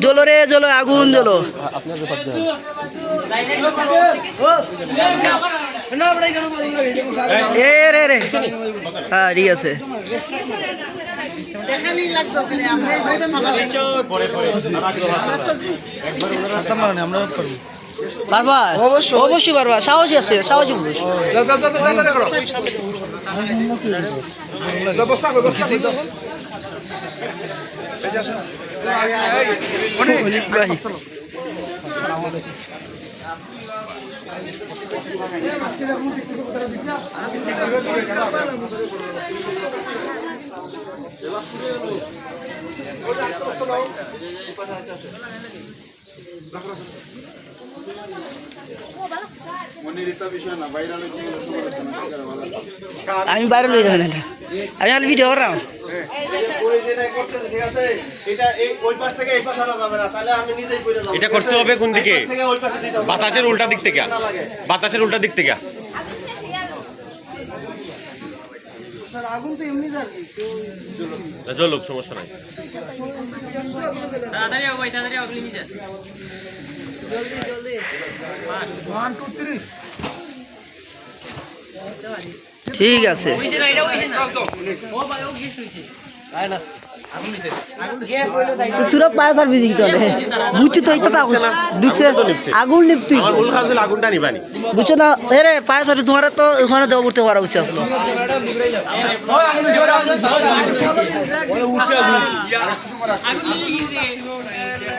জ্বলো রে জ্বলো আগুন জ্বলো এ রে রে। হ্যাঁ ঠিক আছে। বারবার? অবশ্যই। অবশ্যই বারবার। সাহসী আছে সাহসী পুরুষ। ভাই আমি বাইরে লই যাবেন না আমি আর ভিডিও করাম এটা করতে হবে কোন দিকে? বাতাসের উল্টা দিক থেকে। বাতাসের উল্টা দিক থেকে। জলুক সমস্যা নাই। ঠিক আছে। তো তোরা বুঝছি আগুন ঢুকছে আগুন লিপ তুই আমার আগুনটা নিবানি। বুঝছ না? তোমার তো ওখানে দেওয়া করতে পারা উচিত আসলো।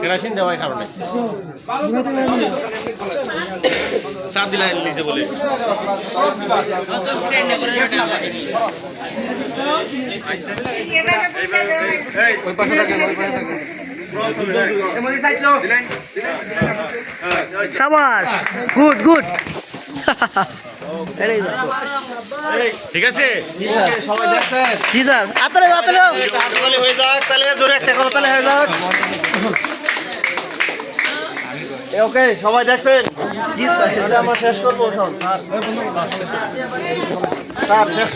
কেরাসিন দেওয়ার কারণে। চাপ দিলাই নিচে বলে। সাবাস গুড গুড। ঠিক আছে? জি স্যার। আতলে আতলে তাহলে হয়ে যাক তাহলে জোরে একটা করো তাহলে হয়ে যাক। ওকে সবাই দেখছেন? জি স্যার। আমরা শেষ করব স্যার শেষ।